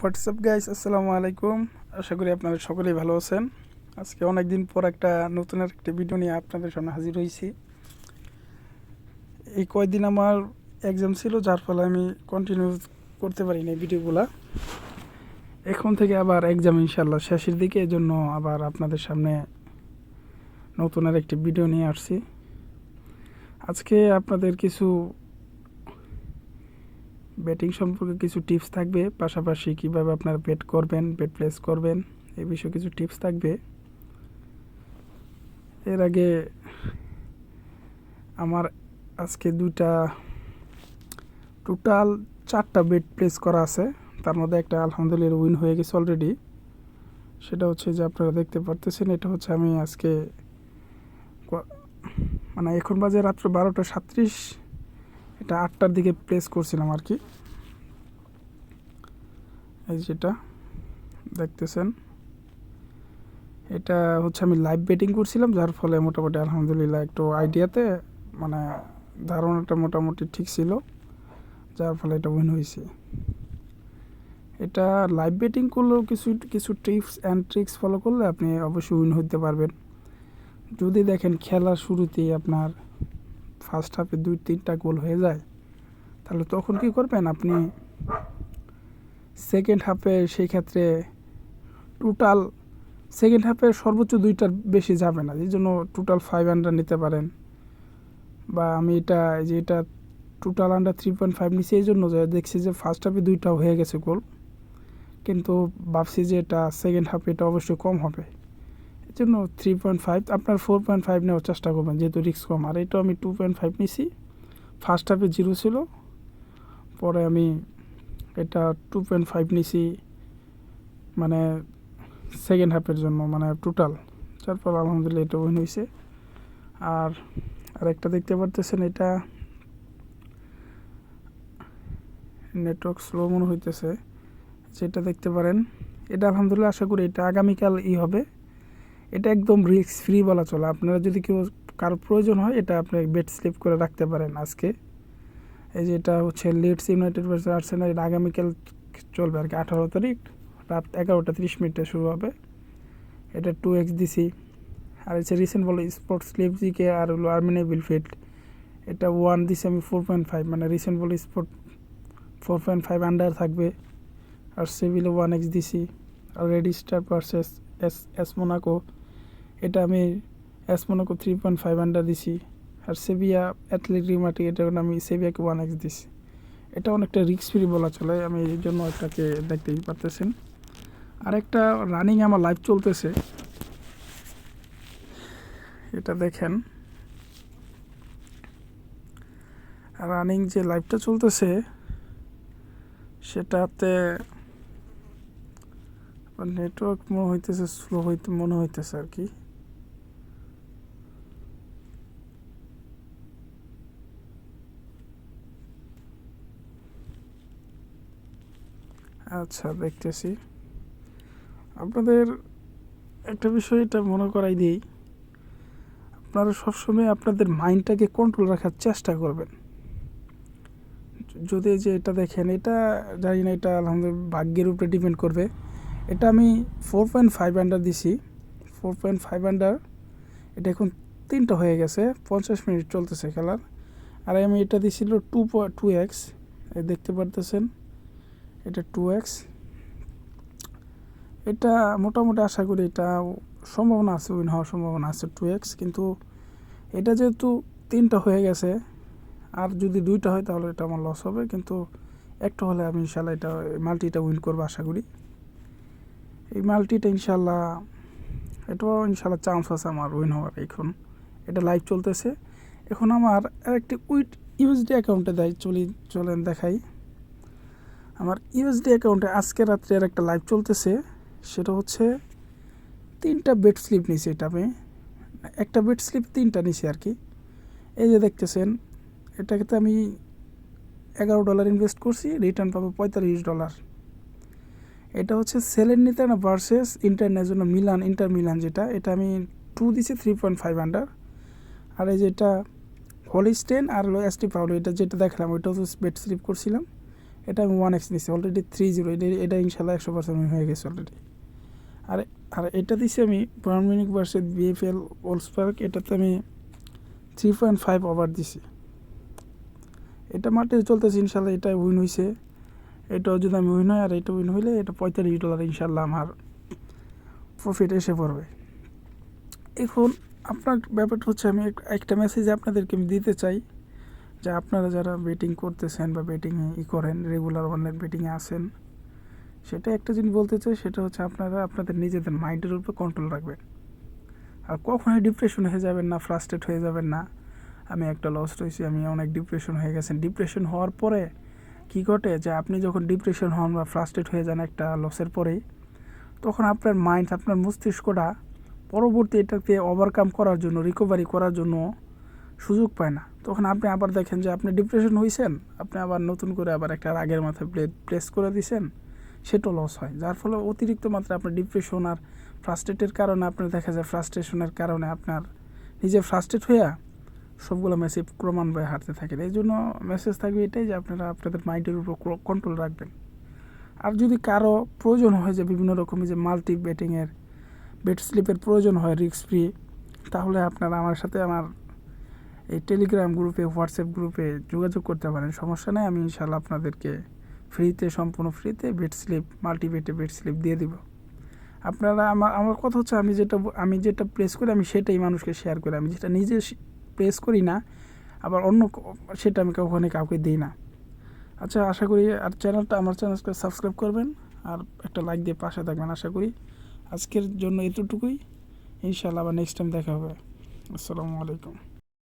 WhatsApp guys আসসালামু আলাইকুম আশা করি আপনারা সকলেই ভালো আছেন। আজকে অনেক দিন পর একটা নতুন একটা ভিডিও নিয়ে আপনাদের সামনে হাজির হয়েছি। এই কয়দিন আমার এক্সাম ছিল, যার ফলে আমি কন্টিনিউ করতে পারি পারিনি ভিডিওগুলা এখন থেকে আবার এক্সাম ইনশাল্লাহ শেষের দিকে এই জন্য আবার আপনাদের সামনে নতুন আর একটি ভিডিও নিয়ে আসছি। আজকে আপনাদের কিছু ব্যাটিং সম্পর্কে কিছু টিপস থাকবে, পাশাপাশি কীভাবে আপনারা বেট করবেন বেট প্লেস করবেন এই বিষয়ে কিছু টিপস থাকবে। এর আগে আমার আজকে দুইটা টোটাল চারটা বেট প্লেস করা আছে। তার মধ্যে একটা আলহামদুলিল্লাহ উইন হয়ে গেছে অলরেডি সেটা হচ্ছে যে আপনারা দেখতে পারতেছেন, এটা হচ্ছে আমি আজকে মানে এখন বাজে রাত্র বারোটা সাত্রিশ। এটা আটটার দিকে প্লেস করছিলাম আর কি। এই যেটা দেখতেছেন। এটা হচ্ছে আমি লাইভ বেটিং করছিলাম, যার ফলে মোটামুটি আলহামদুলিল্লাহ একটু আইডিয়াতে মানে ধারণাটা মোটামুটি ঠিক ছিল, যার ফলে এটা উইন হয়েছে। এটা লাইভ বেটিং করলেও কিছু কিছু টিপস অ্যান্ড ট্রিক্স ফলো করলে আপনি অবশ্যই উইন হতে পারবেন। যদি দেখেন খেলার শুরুতেই আপনার ফার্স্ট হাফে দুই, তিনটা গোল হয়ে যায়, তাহলে তখন কি করবেন আপনি? সেকেন্ড হাফে সেই ক্ষেত্রে টোটাল সেকেন্ড হাফে সর্বোচ্চ দুইটার বেশি যাবে না, এই জন্য টোটাল ফাইভ আন্ডার নিতে পারেন। বা আমি এটা যে এটা total under three point five নিচ্ছি এই জন্য যে দেখছি যে ফার্স্ট হাফে দুইটা হয়ে গেছে গোল। কিন্তু ভাবছি যে এটা সেকেন্ড হাফে এটা অবশ্যই কম হবে। জন্য থ্রি পয়েন্ট ফাইভ আপনার ফোর পয়েন্ট ফাইভ নেওয়ার চেষ্টা করবেন, যেহেতু রিস্ক কম। আর এটা আমি টু পয়েন্ট ফাইভ নিছি। ফার্স্ট হাফে জিরো ছিল, পরে আমি এটা টু পয়েন্ট ফাইভ নিছি মানে সেকেন্ড হাফের জন্য মানে টোটাল তারপর আলহামদুলিল্লাহ এটা উইন হয়েছে আর আরেকটা দেখতে পারতেছেন, এটা নেটওয়ার্ক স্লো মনে হইতেছে, যেটা দেখতে পারেন। এটা আলহামদুলিল্লাহ আশা করি এটা আগামীকাল ই হবে। এটা একদম রিস্ক ফ্রি বলা চলে। আপনারা যদি কেউ কারও প্রয়োজন হয়, এটা আপনি বেড স্লিপ করে রাখতে পারেন আজকে। এই যে এটা হচ্ছে লিডস ইউনাইটেড ভার্সেস আর্সেনাল এটা আগামীকাল চলবে আর কি, আঠারো তারিখ, রাত এগারোটা তিরিশ মিনিটে শুরু হবে। এটা টু এক্স দিসি আর হচ্ছে রিসেন্ট বলে স্পোর্টস লিপজিকে আর হলো আর্মিনে বিলফিল্ড এটা ওয়ান দিছি আমি ফোর পয়েন্ট ফাইভ মানে রিসেন্ট বলে sport four point five under থাকবে। আর সিভিল ওয়ান এক্স দিছি আর Red Star versus S S Monaco এটা আমি S Monaco three point five under দিছি। আর সেভিয়া অ্যাথলেটিক মাটি এটা আমি সেভিয়াকে ওয়ান এক্স দিছি। এটা অনেকটা রিক্স ফ্রি বলা চলে, আমি এই জন্য এটাকে দেখতেই পারতেছেন। আরেকটা রানিং আমার লাইভ চলতেছে। এটা দেখেন। রানিং যে লাইভটা চলতেছে, সেটাতে নেটওয়ার্ক মনে হইতেছে স্লো হইতে মনে হইতেছে আর কি। আচ্ছা দেখতেছি। আপনাদের একটা বিষয় এটা মনে করাই দিই। আপনারা সবসময় আপনাদের মাইন্ডটাকে কন্ট্রোল রাখার চেষ্টা করবেন। যদি যে এটা দেখেন, এটা জানি না, এটা আলহামদুলিল্লাহ ভাগ্যের উপরে ডিপেন্ড করবে। এটা আমি ফোর পয়েন্ট ফাইভ আন্ডার দিছি। ফোর পয়েন্ট ফাইভ আন্ডার এটা এখন তিনটা হয়ে গেছে, পঞ্চাশ মিনিট চলতেছে খেলার। আর আমি এটা দিছিল টু পয়েন্ট টু এক্স দেখতে পারতেছেন। এটা টু এক্স এটা মোটামুটি আশা করি এটা সম্ভাবনা আছে উইন হওয়ার সম্ভাবনা আছে টু এক্স কিন্তু এটা যেহেতু তিনটা হয়ে গেছে, আর যদি দুইটা হয় তাহলে এটা আমার লস হবে, কিন্তু একটা হলে আমি ইনশাল্লাহ এটা মাল্টিটা উইন করব আশা করি। এই মাল্টিটা ইনশাল্লাহ, এটাও ইনশাল্লাহ চান্স আছে আমার উইন হওয়ার এখন। এটা লাইভ চলতেছে। এখন আমার একটি উইট ইউএসডি অ্যাকাউন্টে দেয়, চলি, চলেন দেখাই। আমার ইউএসডি অ্যাকাউন্টে আজকে রাত্রে আর একটা লাইভ চলতেছে, সেটা হচ্ছে তিনটা বেড স্লিপ নিছি এটা আমি। একটা বেড স্লিপ তিনটা নিছি আর কি। এই যে দেখতেছেন, এটাকে তো আমি এগারো ডলার ইনভেস্ট করছি রিটার্ন পাবো পঁয়তাল্লিশ ডলার এটা হচ্ছে সেলের নিতে না versus international Milan Inter Milan যেটা, এটা আমি টু দিছি থ্রি পয়েন্ট ফাইভ আন্ডার আর এই যেটা হলিস্টেন আর হলো এসটি পাউলো এটা যেটা দেখলাম ওইটাও তো বেড স্লিপ করছিলাম। এটা আমি ওয়ান এক্স নিচ্ছি অলরেডি থ্রি জিরো এটা এটা ইনশাল্লাহ একশো পার্সেন্ট হয়ে গেছে অলরেডি আর আর এটা দিছি আমি ব্রাউন মিনিক ভার্সেস বিএফএল ওলসপার্ক এটাতে আমি থ্রি পয়েন্ট ফাইভ ওভার দিছি। এটা মাঠে চলতেছে ইনশাল্লাহ, এটা উইন হয়েছে এটাও যদি আমি উইন হয়, আর এটা উইন হইলে এটা পঁয়তাল্লিশ ডলার ইনশাল্লাহ আমার প্রফিট এসে পড়বে। এখন আপনার ব্যাপারটা হচ্ছে আমি এক- একটা মেসেজ আপনাদেরকে আমি দিতে চাই। যে আপনারা যারা বেটিং করতেছেন বা বেটিংয়ে ই করেন রেগুলার অনলাইন বেটিংয়ে আসেন সেটা একটা জিনিস বলতে চাই, সেটা হচ্ছে আপনারা আপনাদের নিজেদের মাইন্ডের উপর কন্ট্রোল রাখবেন। আর কখনোই ডিপ্রেশন হয়ে যাবেন না ফ্রাস্ট্রেট হয়ে যাবেন না। আমি একটা লস রয়েছি আমি অনেক ডিপ্রেশন হয়ে গেছেন। ডিপ্রেশন হওয়ার পরে কী ঘটে? যে আপনি যখন ডিপ্রেশন হন বা ফ্রাস্ট্রেট হয়ে যান একটা লসের পরেই, তখন আপনার মাইন্ড আপনার মস্তিষ্কটা পরবর্তী এটাকে ওভারকাম করার জন্য রিকভারি করার জন্য সুযোগ পায় না। তখন আপনি আবার দেখেন যে আপনি ডিপ্রেশন হয়েছেন আপনি আবার নতুন করে আবার একটা রাগের মাথায় প্লে প্লেস করে দিয়েছেন সেটাও লস হয়। যার ফলে অতিরিক্ত মাত্রা আপনার ডিপ্রেশন আর ফ্রাস্ট্রেটের কারণে আপনার দেখা যায় ফ্রাস্ট্রেশনের কারণে আপনার নিজে ফ্রাস্ট্রেট হইয়া সবগুলো মেসেজ ক্রমান্বয়ে হারতে থাকেন এই জন্য মেসেজ থাকবে এটাই যে আপনারা আপনাদের মাইন্ডের উপর কন্ট্রোল রাখবেন। আর যদি কারও প্রয়োজন হয় যে বিভিন্ন রকমের যে মাল্টি বেটিংয়ের বেড স্লিপের প্রয়োজন হয় রিস্ক ফ্রি তাহলে আপনারা আমার সাথে আমার এই টেলিগ্রাম গ্রুপে হোয়াটসঅ্যাপ গ্রুপে যোগাযোগ করতে পারেন। সমস্যা নেই, আমি ইনশাল্লাহ আপনাদেরকে ফ্রিতে সম্পূর্ণ ফ্রিতে বেড স্লিপ মাল্টি বেটে বেড স্লিপ দিয়ে দিব। আপনারা আমার আমার কথা হচ্ছে আমি যেটা আমি যেটা প্রেস করি, আমি সেটাই মানুষকে শেয়ার করি। আমি যেটা নিজে প্রেস করি না, আবার অন্য সেটা আমি কখনই কাউকে দিই না। আচ্ছা আশা করি আর চ্যানেলটা আমার চ্যানেলকে সাবস্ক্রাইব করবেন আর একটা লাইক দিয়ে পাশে থাকবেন, আশা করি। আজকের জন্য এতটুকুই। ইনশাল্লাহ আবার নেক্সট টাইম দেখা হবে। আসসালামু আলাইকুম।